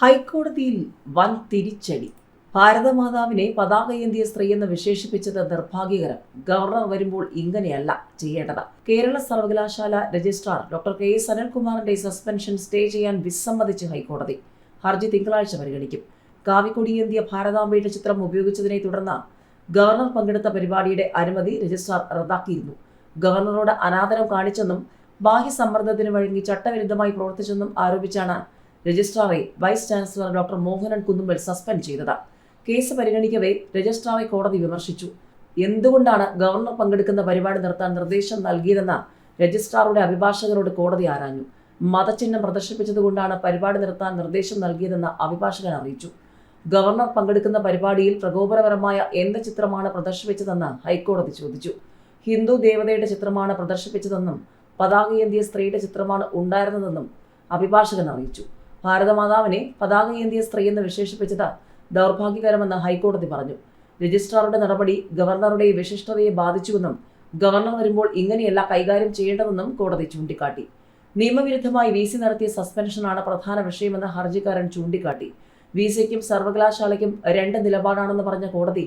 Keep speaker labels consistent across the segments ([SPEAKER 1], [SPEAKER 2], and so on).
[SPEAKER 1] ഹൈക്കോടതിയിൽ വൻ തിരിച്ചടി. ഭാരതമാതാവിനെ പതാകയേന്തിയ സ്ത്രീ എന്ന് വിശേഷിപ്പിച്ചത് നിർഭാഗ്യകരം. ഗവർണർ വരുമ്പോൾ ഇങ്ങനെയല്ല ചെയ്യേണ്ടത്. കേരള സർവകലാശാല രജിസ്ട്രാർ ഡോക്ടർ കെ എസ് അനിൽകുമാറിന്റെ സസ്പെൻഷൻ സ്റ്റേ ചെയ്യാൻ വിസമ്മതിച്ച് ഹൈക്കോടതി. ഹർജി തിങ്കളാഴ്ച പരിഗണിക്കും. കാവിക്കൊടിയേന്തിയ ഭാരതാംബയുടെ ചിത്രം ഉപയോഗിച്ചതിനെ തുടർന്ന് ഗവർണർ പങ്കെടുത്ത പരിപാടിയുടെ അനുമതി രജിസ്ട്രാർ റദ്ദാക്കിയിരുന്നു. ഗവർണറോട് അനാദരം കാണിച്ചെന്നും ബാഹ്യ സമ്മർദ്ദത്തിന് വഴങ്ങി ചട്ടവിരുദ്ധമായി പ്രവർത്തിച്ചെന്നും ആരോപിച്ചാണ് രജിസ്ട്രാറെ vice chancellor doctor Mohanan Kunnummal suspend ചെയ്തത്. കേസ് പരിഗണിക്കവേ രജിസ്ട്രാറെ കോടതി വിമർശിച്ചു. എന്തുകൊണ്ടാണ് ഗവർണർ പങ്കെടുക്കുന്ന പരിപാടി നിർത്താൻ നിർദ്ദേശം നൽകിയതെന്ന രജിസ്ട്രാറുടെ അഭിഭാഷകരോട് കോടതി ആരാഞ്ഞു. മതചിഹ്നം പ്രദർശിപ്പിച്ചതുകൊണ്ടാണ് പരിപാടി നിർത്താൻ നിർദ്ദേശം നൽകിയതെന്ന് അഭിഭാഷകൻ അറിയിച്ചു. ഗവർണർ പങ്കെടുക്കുന്ന പരിപാടിയിൽ പ്രകോപനപരമായ എന്ത് ചിത്രമാണ് പ്രദർശിപ്പിച്ചതെന്ന് ഹൈക്കോടതി ചോദിച്ചു. ഹിന്ദു ദേവതയുടെ ചിത്രമാണ് പ്രദർശിപ്പിച്ചതെന്നും പതാകയേന്തിയ സ്ത്രീയുടെ ചിത്രമാണ് ഉണ്ടായിരുന്നതെന്നും അഭിഭാഷകൻ അറിയിച്ചു. ഭാരതമാതാവിനെ പതാകയേന്തിയ സ്ത്രീ എന്ന് വിശേഷിപ്പിച്ചത് ദൗർഭാഗ്യകരമെന്ന് ഹൈക്കോടതി പറഞ്ഞു. രജിസ്ട്രാറുടെ നടപടി ഗവർണറുടെ വിശിഷ്ടതയെ ബാധിച്ചുവെന്നും ഗവർണർ വരുമ്പോൾ ഇങ്ങനെയല്ല കൈകാര്യം ചെയ്യേണ്ടതെന്നും കോടതി ചൂണ്ടിക്കാട്ടി. നിയമവിരുദ്ധമായി വി സി നടത്തിയ സസ്പെൻഷനാണ് പ്രധാന വിഷയമെന്ന് ഹർജിക്കാരൻ ചൂണ്ടിക്കാട്ടി. വി സിക്കും സർവകലാശാലയ്ക്കും രണ്ട് നിലപാടാണെന്ന് പറഞ്ഞ കോടതി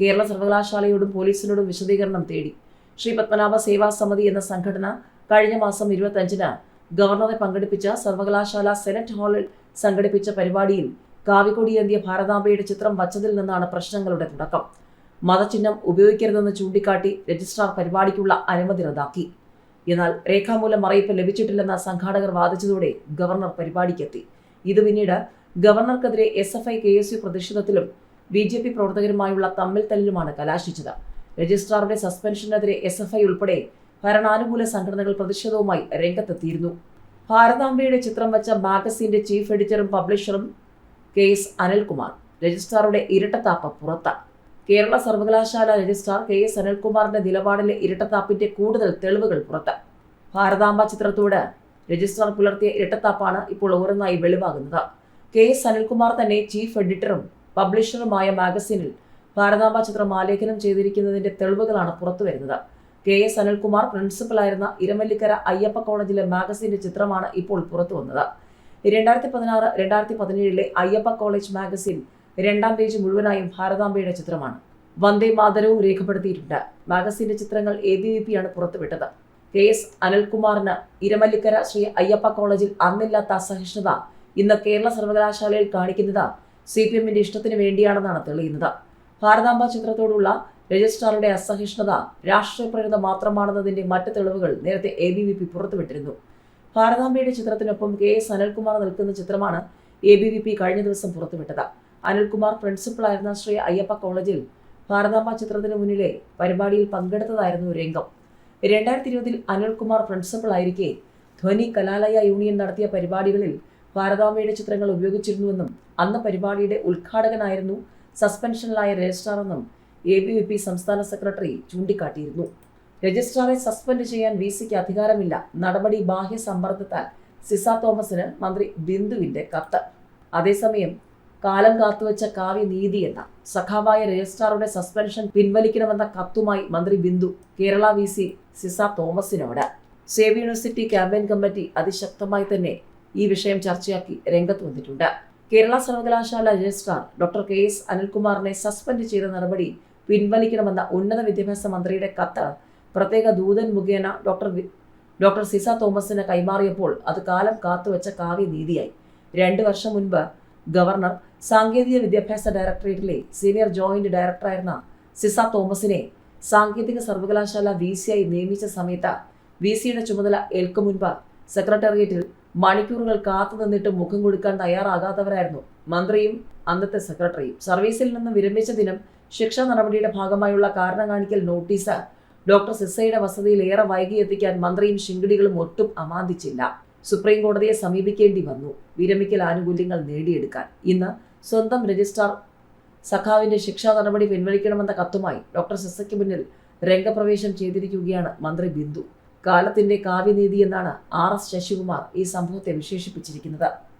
[SPEAKER 1] കേരള സർവകലാശാലയോടും പോലീസിനോടും വിശദീകരണം തേടി. ശ്രീ പത്മനാഭ സേവാ സമിതി എന്ന സംഘടന കഴിഞ്ഞ മാസം ഇരുപത്തഞ്ചിന് ഗവർണറെ പങ്കെടുപ്പിച്ച സർവകലാശാല സെനറ്റ് ഹാളിൽ സംഘടിപ്പിച്ച പരിപാടിയിൽ കാവിക്കൊടിയേന്തിയ ഭാരതാംബയുടെ ചിത്രം വച്ചതിൽ നിന്നാണ് പ്രശ്നങ്ങളുടെ തുടക്കം. മതചിഹ്നം ഉപയോഗിക്കരുതെന്ന് ചൂണ്ടിക്കാട്ടി രജിസ്ട്രാർ പരിപാടിക്കുള്ള അനുമതി റദ്ദാക്കി. എന്നാൽ രേഖാമൂലം അറിയിപ്പ് ലഭിച്ചിട്ടില്ലെന്ന സംഘാടകർ വാദിച്ചതോടെ ഗവർണർ പരിപാടിക്കെത്തി. ഇത് പിന്നീട് ഗവർണർക്കെതിരെ S F I K S U പ്രതിഷേധത്തിലും B J P പ്രവർത്തകരുമായുള്ള തമ്മിൽ തല്ലിലുമാണ് കലാശിച്ചത്. രജിസ്ട്രാറുടെ സസ്പെൻഷനെതിരെ എസ് എഫ് ഐ ഉൾപ്പെടെ ഭരണാനുകൂല സംഘടനകൾ പ്രതിഷേധവുമായി രംഗത്തെത്തിയിരുന്നു. ഭാരതാംബയുടെ ചിത്രം വച്ച മാഗസിന്റെ ചീഫ് എഡിറ്ററും പബ്ലിഷറും കെ എസ് അനിൽകുമാർ രജിസ്ട്രാറുടെ ഇരട്ടത്താപ്പ് പുറത്ത്. കേരള സർവകലാശാല രജിസ്ട്രാർ കെ എസ് അനിൽകുമാറിന്റെ നിലപാടിലെ ഇരട്ടത്താപ്പിന്റെ കൂടുതൽ തെളിവുകൾ പുറത്ത്. ഭാരതാംബ ചിത്രത്തോട് രജിസ്ട്രാർ പുലർത്തിയ ഇരട്ടത്താപ്പാണ് ഇപ്പോൾ ഓരോന്നായി വെളിവാകുന്നത്. കെ എസ് അനിൽകുമാർ തന്നെ ചീഫ് എഡിറ്ററും പബ്ലിഷറുമായ മാഗസീനിൽ ഭാരതാംബ ചിത്രം ആലേഖനം ചെയ്തിരിക്കുന്നതിന്റെ തെളിവുകളാണ് പുറത്തുവരുന്നത്. കെ എസ് അനിൽകുമാർ പ്രിൻസിപ്പലായിരുന്ന ഇരമല്ലിക്കര അയ്യപ്പ കോളേജിലെ മാഗസിന്റെ ചിത്രമാണ് ഇപ്പോൾ പുറത്തു വന്നത്. രണ്ടായിരത്തി പതിനാറ് രണ്ടായിരത്തി പതിനേഴിലെ അയ്യപ്പ കോളേജ് മാഗസിൻ രണ്ടാം പേജ് മുഴുവനായും ഭാരതാംബയുടെ ചിത്രമാണ്. വന്ദേ മാതരവും രേഖപ്പെടുത്തിയിട്ടുണ്ട്. മാഗസിന്റെ ചിത്രങ്ങൾ എ ബി വി പിയാണ് പുറത്തുവിട്ടത്. കെ എസ് അനിൽകുമാറിന് ഇരമല്ലിക്കര ശ്രീ അയ്യപ്പ കോളേജിൽ അന്നില്ലാത്ത അസഹിഷ്ണുത ഇന്ന് കേരള സർവകലാശാലയിൽ കാണിക്കുന്നത് സി പി എമ്മിന്റെ ഇഷ്ടത്തിന് വേണ്ടിയാണെന്നാണ് തെളിയുന്നത്. ഭാരതാംബ ചിത്രത്തോടുള്ള രജിസ്ട്രാറുടെ അസഹിഷ്ണുത രാഷ്ട്രീയ പ്രേരിത മാത്രമാണെന്നതിന്റെ മറ്റ് തെളിവുകൾ നേരത്തെ എ ബി വി പി പുറത്തുവിട്ടിരുന്നു. ഭാരതാംബയുടെ ചിത്രത്തിനൊപ്പം കെ എസ് അനിൽകുമാർ നിൽക്കുന്ന ചിത്രമാണ് എ ബി വി പി കഴിഞ്ഞ ദിവസം പുറത്തുവിട്ടത്. അനിൽകുമാർ പ്രിൻസിപ്പളായിരുന്ന ശ്രീ അയ്യപ്പ കോളേജിൽ ഭാരതാംബ ചിത്രത്തിന് മുന്നിലെ പരിപാടിയിൽ പങ്കെടുത്തതായിരുന്നു രംഗം. രണ്ടായിരത്തി ഇരുപതിൽ അനിൽകുമാർ പ്രിൻസിപ്പളായിരിക്കെ ധ്വനി കലാലയ യൂണിയൻ നടത്തിയ പരിപാടികളിൽ ഭാരതാംബയുടെ ചിത്രങ്ങൾ ഉപയോഗിച്ചിരുന്നുവെന്നും അന്ന് പരിപാടിയുടെ ഉദ്ഘാടകനായിരുന്നു സസ്പെൻഷനിലായ രജിസ്ട്രാറെന്നും എ ബി വി പി സംസ്ഥാന സെക്രട്ടറി ചൂണ്ടിക്കാട്ടിയിരുന്നു. രജിസ്ട്രാറെ സസ്പെൻഡ് ചെയ്യാൻ വി സിക്ക് അധികാരമില്ല. നടപടി ബാഹ്യ സമ്മർദ്ദത്താൽ സിസ തോമസിന് മന്ത്രി ബിന്ദുവിന്റെ കത്ത്. അതേസമയം കാലം കാത്തുവച്ച കാവ്യ നീതി എന്ന സഖാവായ രജിസ്ട്രാറുടെ സസ്പെൻഷൻ പിൻവലിക്കണമെന്ന കത്തുമായി മന്ത്രി ബിന്ദു കേരള വി സി സിസ തോമസിനോട്. സേവ് യൂണിവേഴ്സിറ്റി ക്യാമ്പയിൻ കമ്മിറ്റി അതിശക്തമായി തന്നെ ഈ വിഷയം ചർച്ചയാക്കി രംഗത്ത് വന്നിട്ടുണ്ട്. കേരള സർവകലാശാല രജിസ്ട്രാർ ഡോക്ടർ കെ എസ് അനിൽകുമാറിനെ സസ്പെൻഡ് ചെയ്ത നടപടി പിൻവലിക്കണമെന്ന ഉന്നത വിദ്യാഭ്യാസ മന്ത്രിയുടെ കത്ത് പ്രത്യേക ദൂതൻ മുഖേന ഡോക്ടർ ഡോക്ടർ സിസ തോമസിന് കൈമാറിയപ്പോൾ അത് കാലം കാത്തുവച്ച കാവ്യനീതിയായി. രണ്ട് വർഷം മുൻപ് ഗവർണർ സാങ്കേതിക വിദ്യാഭ്യാസ ഡയറക്ടറേറ്റിലെ സീനിയർ ജോയിന്റ് ഡയറക്ടറായിരുന്ന സിസ തോമസിനെ സാങ്കേതിക സർവകലാശാല വി സിയായി നിയമിച്ച സമയത്ത് വി സിയുടെ ചുമതല ഏൽക്കും മുൻപ് സെക്രട്ടേറിയറ്റിൽ മണിക്കൂറുകൾ കാത്തു നിന്നിട്ട് മുഖം കൊടുക്കാൻ തയ്യാറാകാത്തവരായിരുന്നു മന്ത്രിയും അന്നത്തെ സെക്രട്ടറിയും. സർവീസിൽ നിന്ന് വിരമിച്ച ദിനം ശിക്ഷാ നടപടിയുടെ ഭാഗമായുള്ള കാരണം കാണിക്കൽ നോട്ടീസ്. ഡോക്ടർ സിസയുടെ വസതിയിൽ ഏറെ വൈകി എത്തിക്കാൻ മന്ത്രിയും ശിങ്കിടികളും ഒട്ടും അമാന്തിച്ചില്ല. സുപ്രീം കോടതിയെ സമീപിക്കേണ്ടി വന്നു. വിരമിക്കൽ ആനുകൂല്യങ്ങൾ നേടിയെടുക്കാൻ. ഇന്ന് സ്വന്തം രജിസ്ട്രാർ സഖാവിന്റെ ശിക്ഷാ നടപടി പിൻവലിക്കണമെന്ന കത്തുമായി ഡോക്ടർ സിസയ്ക്ക് മുന്നിൽ രംഗപ്രവേശം ചെയ്തിരിക്കുകയാണ് മന്ത്രി ബിന്ദു. കാലത്തിന്റെ കാവ്യനീതി എന്നാണ് ആർ എസ് ശശികുമാർ ഈ സംഭവത്തെ വിശേഷിപ്പിച്ചിരിക്കുന്നത്.